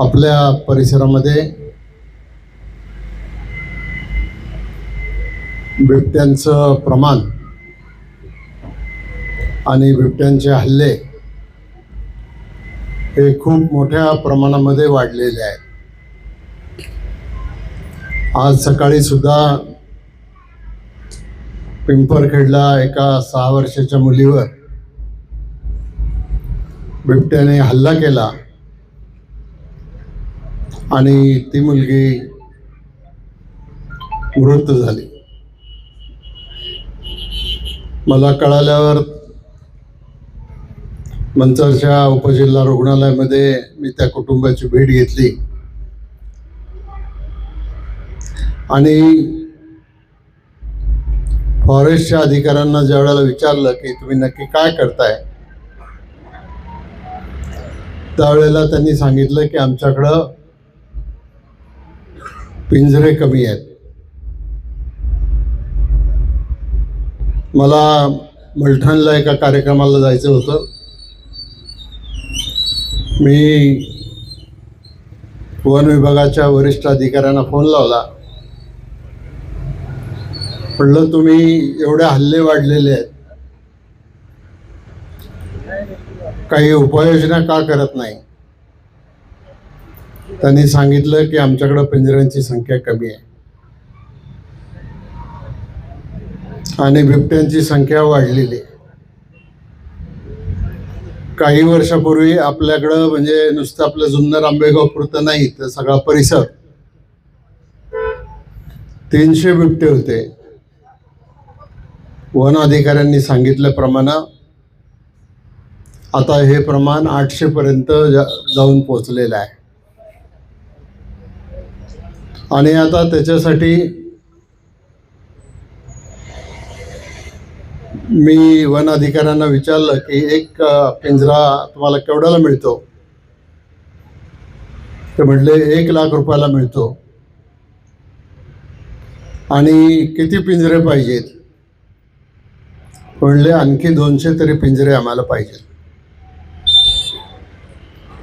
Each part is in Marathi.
आपल्या परिसरामध्ये बिबट्यांचं प्रमाण आणि बिबट्यांचे हल्ले हे खूप मोठ्या प्रमाणामध्ये वाढलेले आहेत. आज सकाळी सुद्धा पिंपरखेडला एका सहा वर्षाच्या मुलीवर बिबट्याने हल्ला केला. आणि ती मुलगी वृद्ध झाली. मला कळाल्यावर मंचरच्या उपजिल्हा रुग्णालयामध्ये मी त्या कुटुंबाची भेट घेतली. आणि फॉरेस्टच्या अधिकाऱ्यांना ज्या वेळेला विचारलं की तुम्ही नक्की काय करताय? त्यावेळेला त्यांनी सांगितलं की आमच्याकडं पिंजरे कमी आहेत. मला मलठाणला एका कार्यक्रमाला जायचं होतं. मी वन विभागाच्या वरिष्ठ अधिकाऱ्यांना फोन लावला. म्हणलं तुम्ही एवढे हल्ले वाढलेले आहेत. काही उपाययोजना का करत नाही? त्यांनी सांगितलं की आमच्याकडं पिंजऱ्यांची संख्या कमी आहे. आणि बिबट्यांची संख्या वाढलेली आहे. काही वर्षापूर्वी आपल्याकडं म्हणजे नुसतं आपलं जुन्नर आंबेगाव पुरतं नाही तर सगळा परिसर. तीनशे बिबटे होते. वन अधिकाऱ्यांनी सांगितल्याप्रमाणे आता हे प्रमाण आठशे पर्यंत जा जाऊन पोचलेलं आहे. आणि आता त्याच्यासाठी मी वन अधिकाऱ्यांना विचारलं की एक पिंजरा तुम्हाला केवढ्याला मिळतो? ते म्हटले एक लाख रुपयाला मिळतो. आणि किती पिंजरे पाहिजेत? म्हणले आणखी दोनशे तरी पिंजरे आम्हाला पाहिजेत.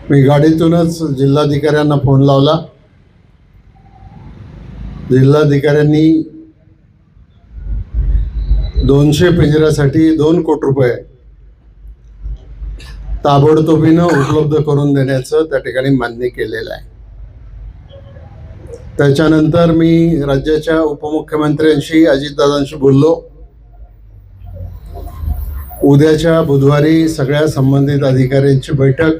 मी गाडीतूनच जिल्हाधिकाऱ्यांना फोन लावला. जिल्हाधिकाऱ्यांनी दोनशे पिंजऱ्यासाठी दोन कोटी रुपये ताबडतोबीनं उपलब्ध करून देण्याचं त्या ठिकाणी मान्य केलेलं आहे. त्याच्यानंतर मी राज्याच्या उपमुख्यमंत्र्यांशी अजितदादांशी बोललो. उद्याच्या बुधवारी सगळ्या संबंधित अधिकाऱ्यांची बैठक.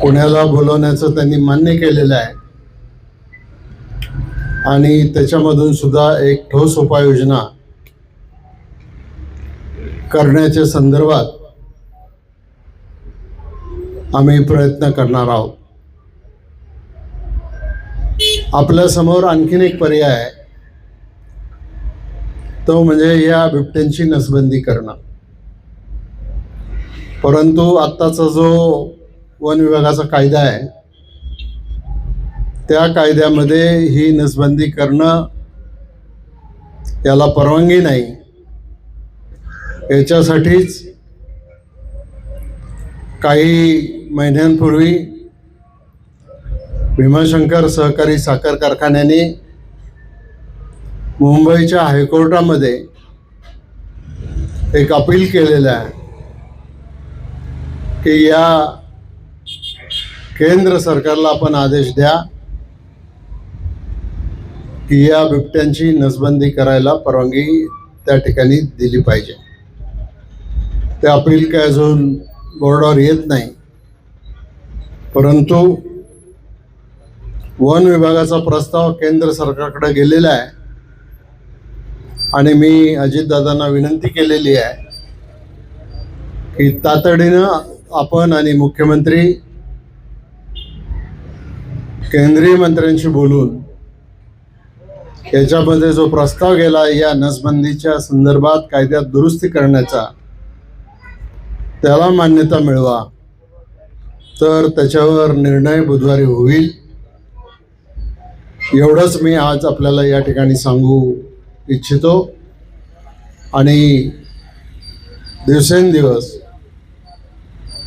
पुण्याला बोलवण्याचं त्यांनी मान्य केलेलं आहे. आणि त्याच्यामधून सुद्धा एक ठोस उपाययोजना करण्याच्या संदर्भात आम्ही प्रयत्न करणार आहोत. आपल्यासमोर आणखीन एक पर्याय आहे. तो म्हणजे या बिबट्यांची नसबंदी करणं. परंतु आत्ताचा जो वन विभागाचा कायदा आहे त्या कायद्यामध्ये ही नसबंदी करणं याला परवानगी नाही. याच्यासाठीच काही महिन्यांपूर्वी भीमाशंकर सहकारी साखर कारखान्याने मुंबईच्या हायकोर्टामध्ये एक अपील केलेलं आहे की या केंद्र सरकारला आपण आदेश द्या. या बिबट्यांची नसबंदी करायला परवानगी त्या ठिकाणी दिली पाहिजे. ते अपील काय अजून बोर्डावर येत नाही. परंतु वन विभागाचा प्रस्ताव केंद्र सरकारकडे गेलेला आहे. आणि मी अजितदादांना विनंती केलेली आहे की तातडीनं आपण आणि मुख्यमंत्री केंद्रीय मंत्र्यांशी बोलून याच्यामध्ये जो प्रस्ताव गेला या नसबंदीच्या संदर्भात कायद्यात दुरुस्ती करण्याचा त्याला मान्यता मिळवा. तर त्याच्यावर निर्णय बुधवारी होईल. एवढंच मी आज आपल्याला या ठिकाणी सांगू इच्छितो. आणि दिवसेंदिवस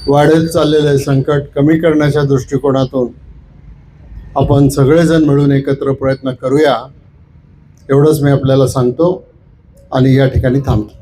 वाढत चाललेले संकट कमी करण्याच्या दृष्टिकोनातून आपण सगळेजण मिळून एकत्र प्रयत्न करूया. एवढंच मी आपल्याला सांगतो आणि या ठिकाणी थांबतो.